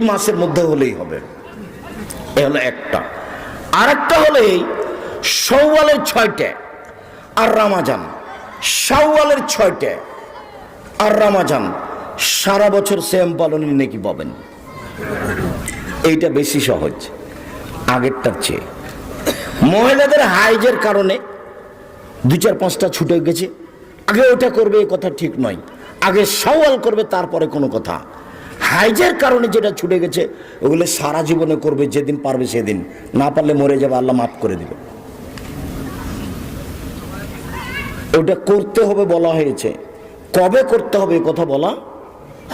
মাসের মধ্যে হলেই হবে। এ হলো একটা। আরেকটা হলো এই সৌওয়ালের ছয়টে আর রামাজান। শাওয়ালের ছয়টে আর রামাজান। সারা বছর সেম পালনের নাকি পাবেন। এইটা বেশি সহজ। আগেরটার চেয়ে। মহিলাদের হাইজের কারণে দু চার পাঁচটা ছুটে গেছে। আগে ওটা করবে, এ কথা ঠিক নয়। আগে সওয়াল করবে, তারপরে কোনো কথা। হাইজের কারণে যেটা ছুটে গেছে, ওগুলো সারা জীবনে করবে, যেদিন পারবে সেদিন। না পারলে মরে যাবে, আল্লাহ মাফ করে দিবে। ওটা করতে হবে বলা হয়েছে। কবে করতে হবে কথা বলা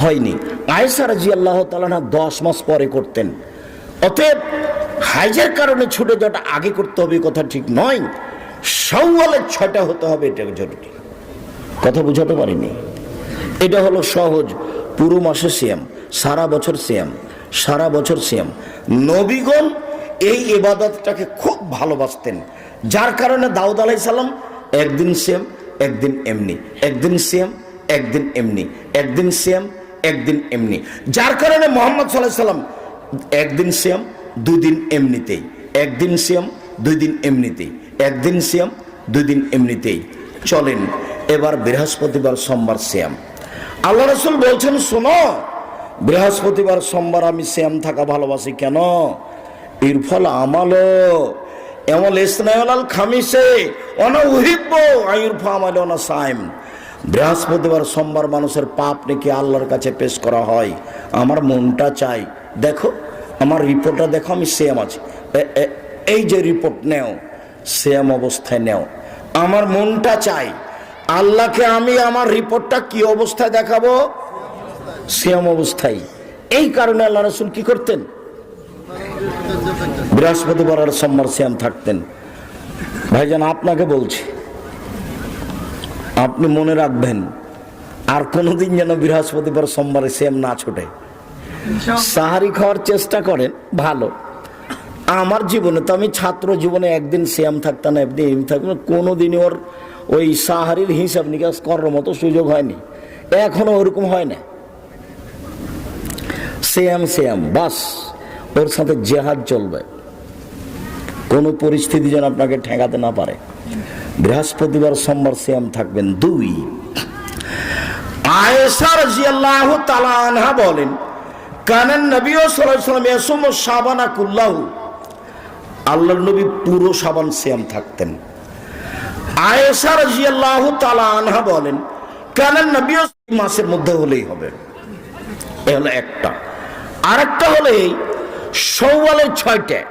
হয়নি। আয়েসা রাজি আল্লাহ তালানা দশ মাস পরে করতেন। অতএব হাইজের কারণে ছুটে যাওয়াটা আগে করতে হবে কথা ঠিক নয়। সওয়ালের ছটা হতে হবে, এটা জরুরি কথা বুঝাতে পারিনি। এটা হলো সহজ। পুরো মাসে সিয়াম, সারা বছর সিয়াম, সারা বছর সিয়াম। নবীগণ এই এবাদতটাকে খুব ভালোবাসতেন, যার কারণে দাউদ আলাই সালাম একদিন সিয়াম, একদিন এমনি, একদিন সিয়াম, একদিন এমনি, একদিন সিয়াম, একদিন এমনি। যার কারণে মোহাম্মদ সাল্লাহ সাল্লাম একদিন সিয়াম দুই দিন এমনিতেই, একদিন সিয়াম দুই দিন এমনিতেই, একদিন সিয়াম দুই দিন এমনিতেই। চলেন, এবার বৃহস্পতিবার সোমবার শ্যাম আল্লাহ রসুল বলছেন, শোনো, বৃহস্পতিবার সোমবার আমি শ্যাম থাকা ভালোবাসি কেন? এর ফল আমালো এমন ইসনাইলাল খামিসে অনহিব্য আয়ুর্ফ আমালে অনা সাইম। বৃহস্পতিবার সোমবার মানুষের পাপ নাকি আল্লাহর কাছে পেশ করা হয়? আমার মনটা চাই। দেখো, আমার রিপোর্টটা দেখো, আমি সেম আছি। এই যে রিপোর্ট নেও সেম অবস্থায় নেও। আমার মনটা চাই। আল্লাহকে আমি আমার রিপোর্টটা কি অবস্থায় দেখাবো? সেম অবস্থায়। এই কারণে আল্লাহ রসুল কি করতেন? বৃহস্পতিবার আর সোমবার শ্যাম থাকতেন। ভাইজান, আপনাকে বলছি, আপনি মনে রাখবেন, আর কোনোদিন যেন বৃহস্পতিবার সোমবারে শ্যাম না ছোটে। সাহারি খাওয়ার চেষ্টা করেন, ভালো। আমার জীবনে তো আমি ছাত্র জীবনে একদিন শ্যাম থাকতাম না একদিন এম থাকতাম কোনো দিনই ওর ওই সাহারির হিসাব নিকাশ করার মতো সুযোগ হয়নি। এখনও ওরকম হয় না। শ্যাম শ্যাম বাস, ওর সাথে জেহাদ চলবে। কোনো পরিস্থিতি যেন আপনাকে ঠেকাতে না পারে। বৃহস্পতিবার সোমবার শ্যাম থাকবেন দুই। আয়েশা রাদিয়াল্লাহু তাআলা আনহা বলেন, কানান নবী ওয়াসাল্লাম ইয়াসুমু শাবানা কুল্লাহু। আল্লাহর নবী পুরো সাবান সিয়াম থাকতেন। আয়েশা রাদিয়াল্লাহু তাআলা আনহা বলেন, কানান নবী মাসের মধ্যে হলেই হবে। এ হলো একটা। আরেকটা হলো এই সৌওয়ালের ছয়টে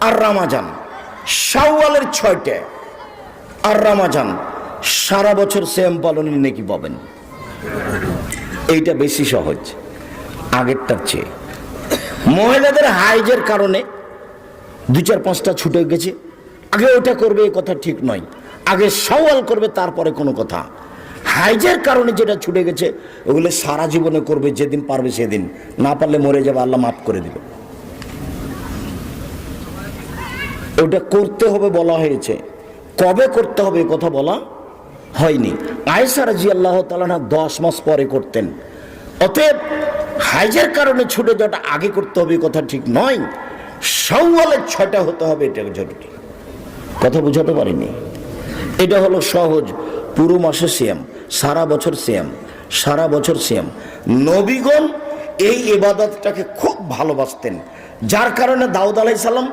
আর রামাজান। শাওয়ালের ছয়টে আর রামাজান। সারা বছর সেম পালনের নাকি পাবেন। এইটা বেশি সহজ, আগেরটার চেয়ে। মহিলাদের হাইজের কারণে দু চার পাঁচটা ছুটে গেছে। আগে ওটা করবে, এ কথা ঠিক নয়। আগে সওয়াল করবে, তারপরে কোনো কথা। হাইজের কারণে যেটা ছুটে গেছে, ওগুলো সারা জীবনে করবে, যেদিন পারবে সেদিন। না পারলে মরে যাবে, আল্লাহ মাফ করে দিবে। ওটা করতে হবে বলা হয়েছে। কবে করতে হবে কথা বলা হয়নি। আয়েসা রাজি আল্লাহ তালানা দশ মাস পরে করতেন। অতএব হাইজের কারণে ছুটে যাওয়াটা আগে করতে হবে কথা ঠিক নয়। সওয়ালের ছয়টা হতে হবে, এটা জরুরি কথা বুঝাতে পারিনি। এটা হলো সহজ, পুরো মাসে সিয়াম, সারা বছর সিয়াম, সারা বছর সিয়াম। নবীগণ এই ইবাদতটাকে খুব ভালোবাসতেন, যার কারণে দাউদ আলাই সালাম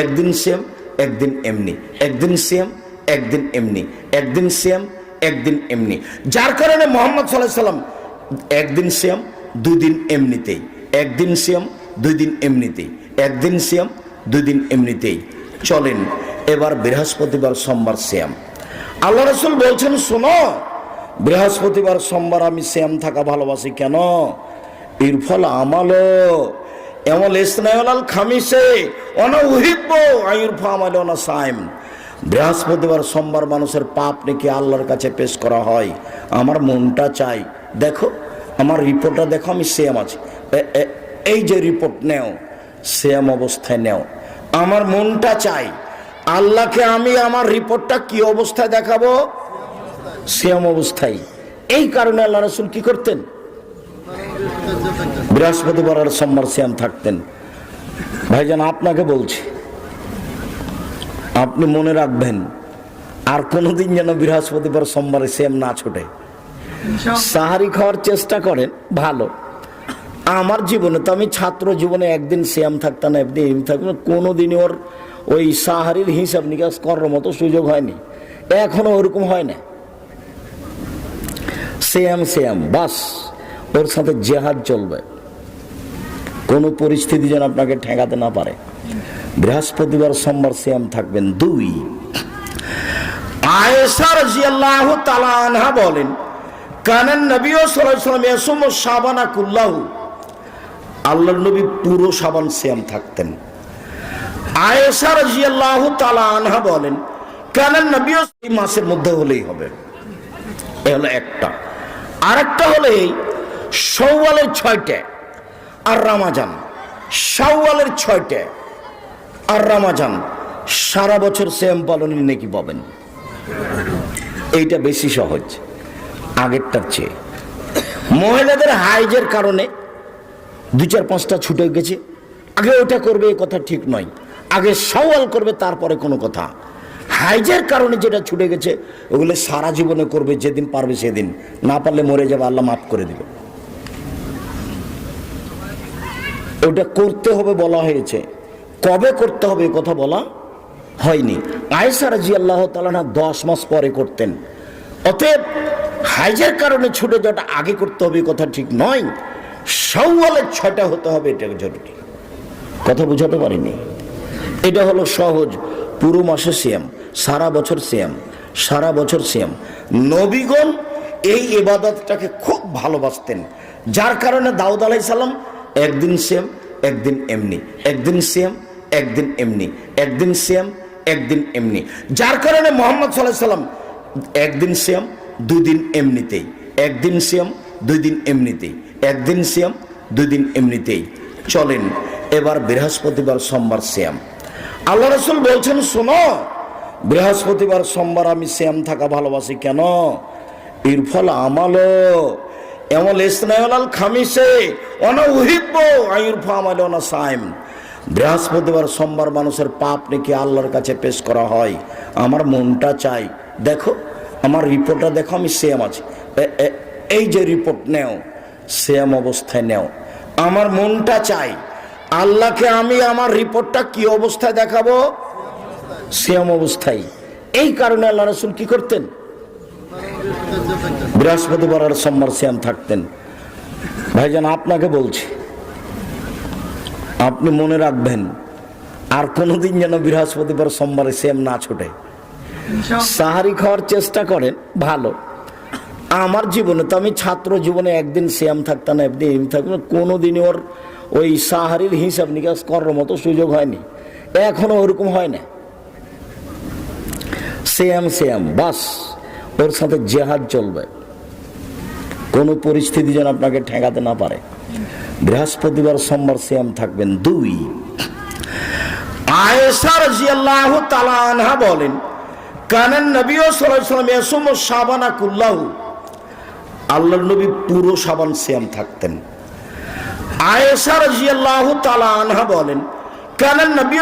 একদিন সিয়াম, একদিন এমনি, একদিন সিয়াম, একদিন এমনি, একদিন সিয়াম, একদিন এমনি। যার কারণে মোহাম্মদ সাল্লাহ সাল্লাম একদিন সিয়াম দুই দিন এমনিতেই, একদিন সিয়াম দুই দিন এমনিতেই, একদিন সিয়াম দুই দিন এমনিতেই। চলেন, এবার বৃহস্পতিবার, সোমবার শ্যাম আল্লাহ রসুল বলছেন, শোনো, বৃহস্পতিবার, সোমবার আমি শ্যাম থাকা ভালোবাসি কেন? ইরফল আমালো এমন ইসনাইলাল খামিসে অনহিব্য আয়ুর্ফ আমালে অনা সাইম বৃহস্পতিবার, সোমবার মানুষের পাপ নাকি আল্লাহর কাছে পেশ করা হয়? আমার মনটা চাই। দেখো, আমার রিপোর্টটা দেখো, আমি সেম আছি। এই যে রিপোর্ট নেও সেম অবস্থায় নেও। আমার মনটা চাই। আল্লাহকে আমি আমার রিপোর্টটা কি অবস্থায় দেখাবো? সেম অবস্থায়। এই কারণে আল্লাহ রসুল কি করতেন? বৃহস্পতিবার আর সোমবার শ্যাম থাকতেন। ভাইজান আপনাকে বলছি আপনি মনে রাখবেন আর কোনোদিন যেন বৃহস্পতিবার সোমবারে সেম না ছোটে। সাহারি খাওয়ার চেষ্টা করেন ভালো। আমার জীবনে তো আমি ছাত্র জীবনে একদিন শ্যাম থাকতাম না একদিন থাকতাম কোনোদিনই ওর ওই সাহারির হিসাব নিকাশ করার মতো সুযোগ হয়নি। এখনও ওরকম হয় না। শ্যাম শ্যাম বাস, ওর সাথে জেহাদ চলবে। কোনো পরিস্থিতি যেন আপনাকে ঠেকাতে না পারে। বৃহস্পতিবার সোমবার শ্যাম থাকবেন। দুই, আয়েশা রাদিয়াল্লাহু তাআলা আনহা বলেন, কানান নবী ওয়াসাল্লাম ইয়াসুমু শাবানা কুল্লাহু। আল্লাহর নবী পুরো সাবান শ্যাম থাকতেন। আয়েশা রাদিয়াল্লাহু তাআলা আনহা বলেন কানান নবী এই মাসের মধ্যে হলেই হবে? এ হলো একটা। আরেকটা হলো এই সওয়ালের ছয়টা আর রামাজান। শাওয়ালের ছয়টা আর রামাজান। সারা বছর সেম পালনের নাকি পাবেন। এইটা বেশি সহজ। আগেরটার চেয়ে। মহিলাদের হাইজের কারণে দু চার পাঁচটা ছুটে গেছে। আগে ওটা করবে, এ কথা ঠিক নয়। আগে সওয়াল করবে, তারপরে কোনো কথা। হাইজের কারণে যেটা ছুটে গেছে, ওগুলো সারা জীবনে করবে, যেদিন পারবে সেদিন। না পারলে মরে যাবে, আল্লাহ মাফ করে দেবে। ওটা করতে হবে বলা হয়েছে। কবে করতে হবে কথা বলা হয়নি। আয়েসা রাজি আল্লাহ তালানা দশ মাস পরে করতেন। অতএব হাইজের কারণে ছুটে যাওয়াটা আগে করতে হবে কথা ঠিক নয়। সওয়ালের ছয়টা হতে হবে, এটা জরুরি কথা বুঝাতে পারিনি। এটা হলো সহজ। পুরো মাসে সিয়াম, সারা বছর সিয়াম, সারা বছর সিয়াম। নবীগণ এই এবাদতটাকে খুব ভালোবাসতেন। যার কারণে দাউদ আলাই সালাম একদিন সেম একদিন এমনি। একদিন সেম একদিন এমনি। একদিন সেম একদিন এমনি। যার কারণে মোহাম্মদ সাল্লাহ সাল্লাম একদিন সেম দুদিন এমনিতেই। একদিন সেম দুই দিন এমনিতেই। একদিন সেম দুই দিন এমনিতেই। চলেন, এবার বৃহস্পতিবার সোমবার শ্যাম আল্লাহ রসুল বলছেন, শোনো, বৃহস্পতিবার সোমবার আমি শ্যাম থাকা ভালোবাসি কেন? ইরফল আমালো এমন ইসনাইলাল খামিসে অন উহিব্ব আয়ুরফ আমালে অনা সাইম বৃহস্পতিবার সোমবার মানুষের পাপ নাকি আল্লাহর কাছে পেশ করা হয়? আমার মনটা চাই। দেখো, আমার রিপোর্টটা দেখো, আমি সেম আছি। এই যে রিপোর্ট নেও সেম অবস্থায় নেও। আমার মনটা চাই। আল্লাহকে আমি আমার রিপোর্টটা কি অবস্থায় দেখাবো? সেম অবস্থায়। এই কারণে আল্লাহ রসুল কি করতেন? বৃহস্পতিবার সোমবার শ্যাম থাকতেন। ভাইজান, আপনাকে বলছি, আপনি মনে রাখবেন, আর কোনোদিন যেন বৃহস্পতিবার সোমবারে শ্যাম না ছোটে। সাহারি খাওয়ার চেষ্টা করেন, ভালো। আমার জীবনে তো আমি ছাত্র জীবনে একদিন শ্যাম থাকতাম না একদিন থাকতাম, কোনোদিনই ওর ওই সাহারির হিসাব নিকাশ করার মতো সুযোগ হয়নি। এখনও ওরকম হয় না। শ্যাম শ্যাম বাস, ওর সাথে জেহাদ চলবে। কোনো পরিস্থিতি যেন আপনাকে ঠেকাতে না পারে। বৃহস্পতিবার, সোমবার শ্যাম থাকবেন দুই। আয়েশা রাদিয়াল্লাহু তাআলা আনহা বলেন, কানান নবী ওয়াসাল্লাম ইয়াসুমু শাবানা কুল্লাহু। আল্লাহর নবী পুরো সাবান শ্যাম থাকতেন। আয়েশা রাজিয়াল্লাহু তাআলা আনহা বলেন কানান নবী